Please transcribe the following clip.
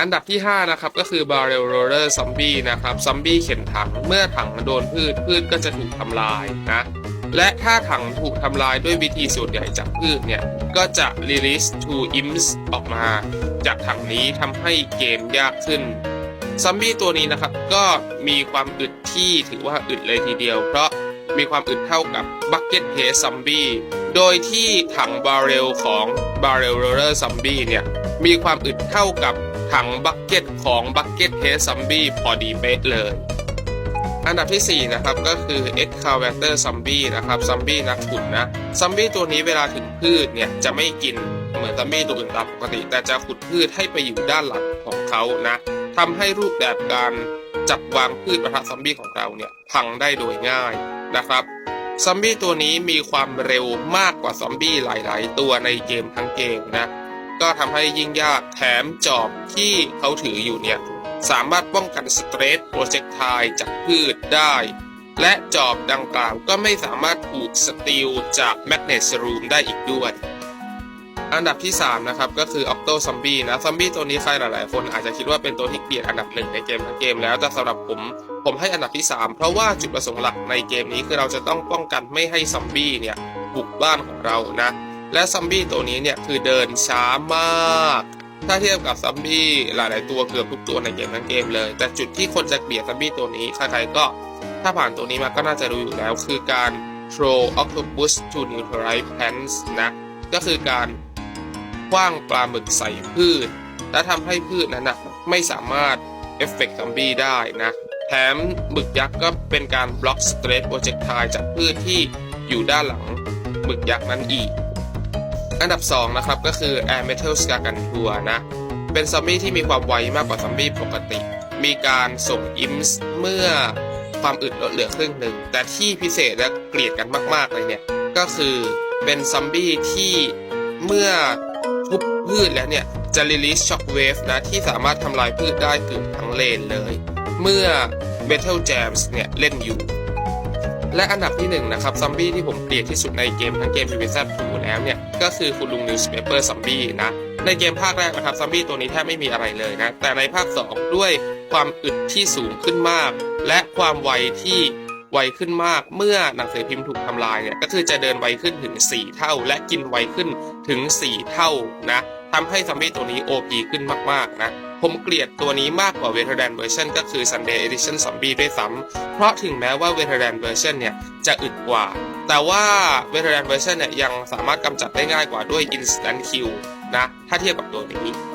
อันดับที่ 5 นะครับ ก็คือ Barrel Roller Zombie นะครับซอมบี้เข็นถัง เมื่อถังโดนพืช พืชก็จะถูกทำลายนะ และถ้าถังถูกทำลายด้วยวิธีส่วนใหญ่จากพืชเนี่ย ก็จะ release two imps ออกมา จากถังนี้ทำให้เกมยากขึ้นซอมบี้ตัวนี้นะครับ ก็มีความอึดที่ถือว่าอึดเลยทีเดียว เพราะมีความอึดเท่ากับ Bucket Head Zombie โดยที่ถังบาร์เรลของ Barrel Roller Zombie เนี่ย มีความอึดเท่ากับ ถังบักเก็ตของ Bucket Head Zombie พอดีเป๊ะเลย อันดับที่ 4 นะครับก็คือ Excavator Zombie นะครับซอมบี้นักขุดนะซอมบี้ตัวนี้เวลาถึงพืชเนี่ยจะไม่กินเหมือนซอมบี้ตัวอื่นตามปกติ แต่จะขุดพืชให้ไปอยู่ด้านหลังของเขานะทำให้รูปแบบการจัดวางพืชประทะซอมบี้ของเราเนี่ยพังได้โดยง่ายนะครับซอมบี้ตัวนี้มีความเร็วมากกว่าซอมบี้หลาย ๆ ตัวในเกมทั้งเกมนะ ก็ทำให้ยิ่งยากแถมจอบที่เขาถืออยู่เนี่ย สามารถป้องกันสเตรทโปรเจกไทจากพืชได้ และจอบดังกล่าวก็ไม่สามารถถูกสตีลจากแมกเนตรูมได้อีกด้วยอันดับที่ 3 นะครับ ก็คือ Octo Zombie นะซอมบี้ตัวนี้ใครหลาย ๆ คนอาจจะคิดว่าเป็นตัวที่เกลียดอันดับหนึ่งในเกมทั้งเกมแล้วแต่สำหรับผม ผมให้อันดับที่ 3 เพราะว่าจุดประสงค์หลักในเกมนี้คือเราจะต้องป้องกันไม่ให้ซอมบี้เนี่ยบุกบ้านของเรานะ และซอมบี้ตัวนี้เนี่ยคือเดินช้ามาก ถ้าเทียบกับซัมบี้หลาย ๆ ตัวเกือบทุกตัวในเกมทั้งเกมเลย แต่จุดที่คนจะเกลียดซัมบี้ตัวนี้ใครๆก็ถ้าผ่านตัวนี้มาก็น่าจะรู้อยู่แล้ว คือการ throw octopus to neutralize plants นะก็คือการคว้างปลาหมึกใส่พืช และทำให้พืชนั้นนะไม่สามารถเอฟเฟกต์ซัมบี้ได้นะแถมหมึกยักษ์ก็เป็นการบล็อกสเตรทโปรเจกต์ไทจากพืชที่อยู่ด้านหลังหมึกยักษ์นั้นอีก อันดับ 2 นะครับ ก็คือ Air Metal Scargantua นะ เป็นซอมบี้ที่มีความไวมากกว่าซอมบี้ปกติ มีการส่งอิมส์เมื่อความอึดลดเหลือครึ่งหนึ่ง แต่ที่พิเศษและเกลียดกันมาก ๆ เลยเนี่ย ก็คือเป็นซอมบี้ที่เมื่อทุบพืชแล้วเนี่ย จะ release shockwave นะ ที่สามารถทำลายพืชได้เกือบทั้งเลนเลย เมื่อ Metal Jams เนี่ย เล่นอยู่ และอันดับที่หนึ่งนะครับซอมบี้ที่ผมเกลียดที่สุดในเกมทั้งเกม p v z 2แล้วเนี่ยก็คือคุณลุง Newspaper Zombie นะในเกมภาคแรกนะครับซอมบี้ตัวนี้แทบไม่มีอะไรเลยนะแต่ในภาค 2 ด้วยความอึดที่สูงขึ้นมาก และความไวที่ไวขึ้นมากเมื่อหนังสือพิมพ์ถูกทำลายเนี่ยก็คือจะเดินไวขึ้นถึง 4 เท่า และกินไวขึ้นถึง 4 เท่านะทำให้ซอมบี้ตัวนี้ OP ขึ้นมากๆนะ ผมเกลียดตัวนี้มากกว่า Veteran Version ก็คือ Sunday Edition Zombie ด้วยซ้ำเพราะถึงแม้ว่า Veteran Version เนี่ยจะอึดกว่า แต่ว่า Veteran Version เนี่ยยังสามารถกำจัดได้ง่ายกว่าด้วย Instant Kill นะ ถ้าเทียบกับตัวนี้